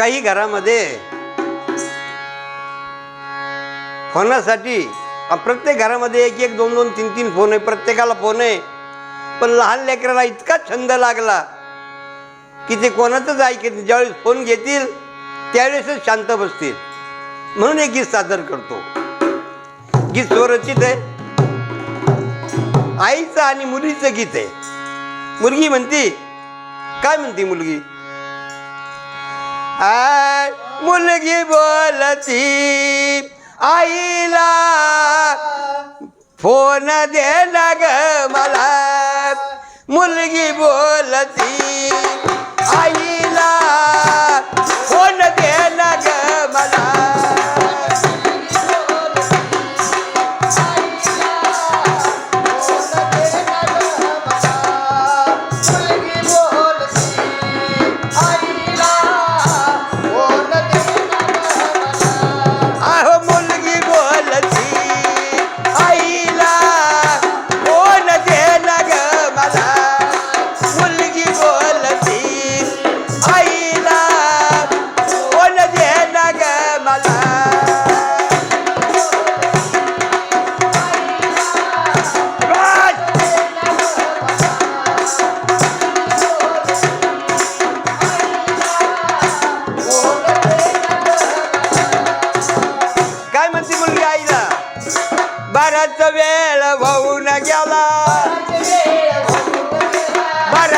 काही घरामध्ये फोनासाठी प्रत्येक घरामध्ये एक एक दोन दोन तीन तीन फोन आहे प्रत्येकाला फोन आहे. पण लहान लेकराला इतका छंद लागला की ते कोणाचंच ऐकत ज्यावेळेस फोन घेतील त्यावेळेसच शांत बसतील. म्हणून एक गीत सादर करतो. गीत स्वरचित आहे. आईचं आणि मुलीचं गीत आहे. मुलगी म्हणती काय म्हणती मुलगी? आय मुलगी बोलती आईला फोन दे ना ग मला. मुलगी बोलती आई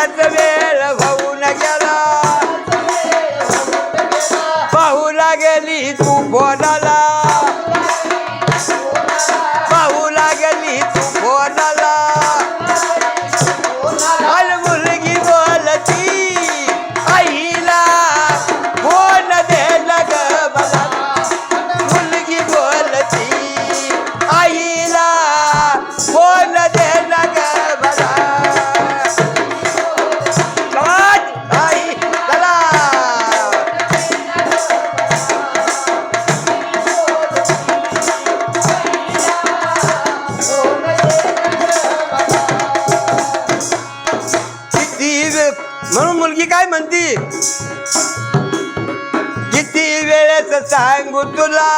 Let me be. काय म्हणती? किती वेळेस सांगू तुला?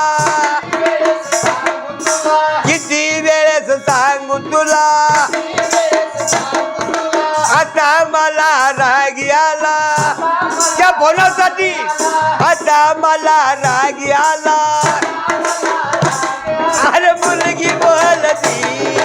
किती वेळेस सांगू तुला? आता मला राग आला त्या फोनासाठी आता मला राग आला अरे मुलगी बोलती.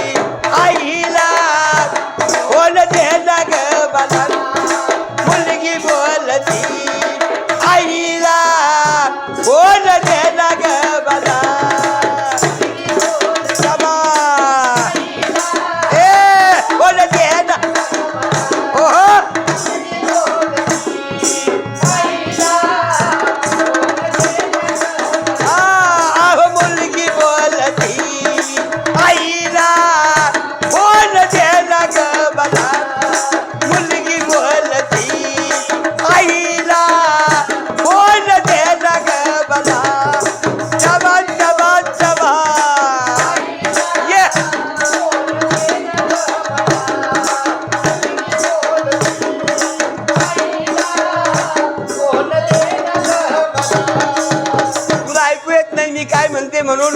मी म्हणून.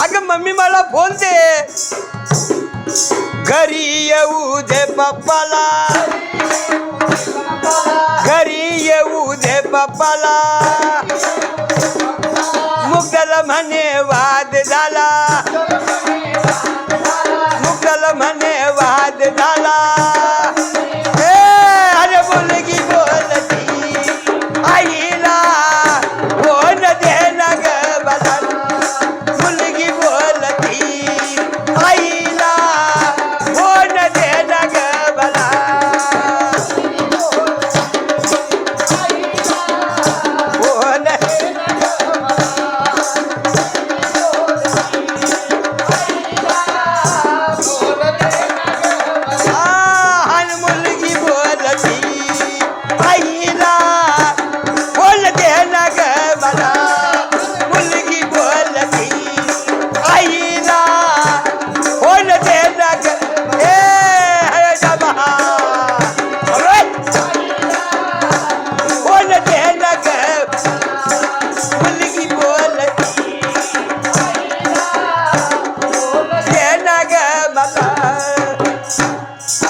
अगं मम्मी मला फोन दे. घरी येऊ दे पप्पाला घरी येऊ दे पप्पाला मुगल म्हणे वाद झाला.